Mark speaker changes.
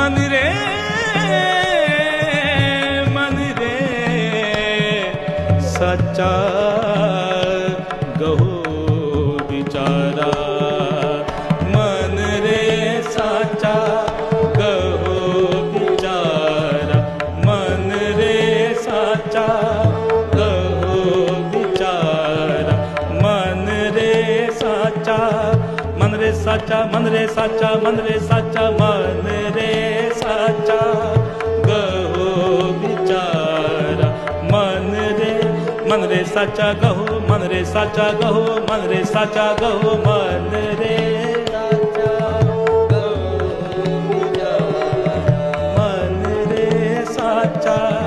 Speaker 1: ਮਨ ਰੇ ਮਨ ਰੇ। ਸੱਚਾ ਗਹੋ ਵਿਚਾਰਾ, ਮਨ ਰੇ ਸਾਚਾ ਗਹੋ ਵਿਚਾਰਾ, ਮਨ ਰੇ ਸਾਚਾ ਗਹੋ ਵਿਚਾਰਾ, ਮਨ ਰੇ ਸਾਚਾ, ਮਨ ਰੇ ਸਾਚਾ, ਮਨ ਰੇ ਸਾਚਾ, ਮਨ ਰੇ ਸਾਚਾ, ਮਾ ਮਨ ਰੇ ਸਾਚਾ ਕਹੋ, ਮਨ ਰੇ ਸਾਚਾ ਕਹੋ, ਮਨ ਰੇ ਸਾਚਾ ਕਹੋ, ਮਨ ਰੇ ਸਾਚਾ